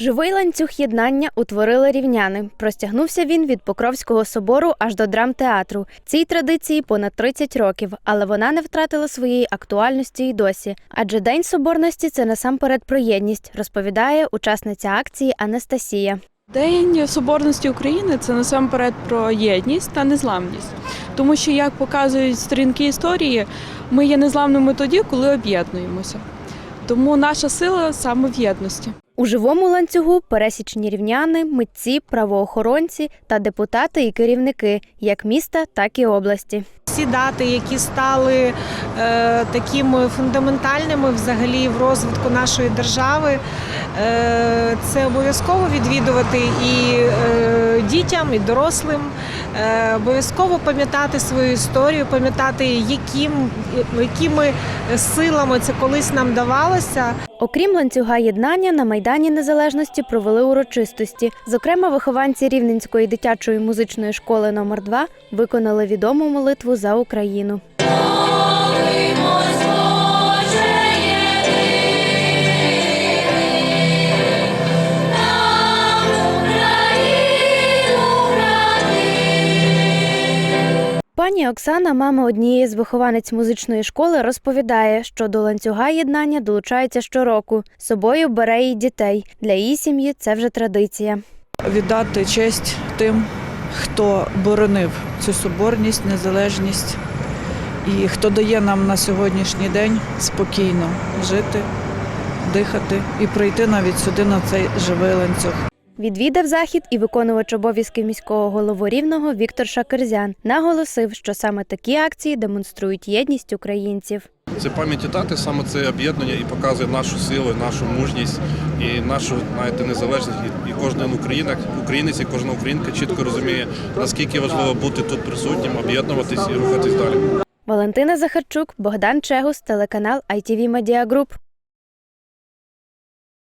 Живий ланцюг єднання утворили рівняни. Простягнувся він від Покровського собору аж до драмтеатру. Цій традиції понад 30 років, але вона не втратила своєї актуальності й досі. Адже День соборності це насамперед про єдність, розповідає учасниця акції Анастасія. День Соборності України це насамперед про єдність та незламність. Тому що, як показують сторінки історії, ми є незламними тоді, коли об'єднуємося. Тому наша сила саме в єдності. У живому ланцюгу пересічні рівняни, митці, правоохоронці та депутати і керівники як міста, так і області. Всі дати, які стали е, такими фундаментальними взагалі в розвитку нашої держави, е, це обов'язково відвідувати і е, дітям, і дорослим. Е, обов'язково пам'ятати свою історію, пам'ятати, яким, якими силами це колись нам давалося. Окрім ланцюга єднання, на Майдані Незалежності провели урочистості. Зокрема, вихованці Рівненської дитячої музичної школи номер 2 виконали відому молитву за Україну. Пані Оксана, мама однієї з вихованець музичної школи, розповідає, що до ланцюга єднання долучається щороку. Собою бере і дітей. Для її сім'ї це вже традиція. віддати честь тим, хто боронив цю соборність, незалежність і хто дає нам на сьогоднішній день спокійно жити, дихати і прийти навіть сюди на цей живий ланцюг. Відвідав захід і виконувач обов'язків міського голови рівного Віктор Шакерзян. Наголосив, що саме такі акції демонструють єдність українців. Це пам'яті дати, саме це об'єднання і показує нашу силу, нашу мужність і нашу знаєте, незалежність. І- І кожен українець, українець і кожна українка чітко розуміє, наскільки важливо бути тут присутнім, об'єднуватись і рухатись далі. Валентина Захарчук, Богдан Чегус, телеканал ITV Media Group.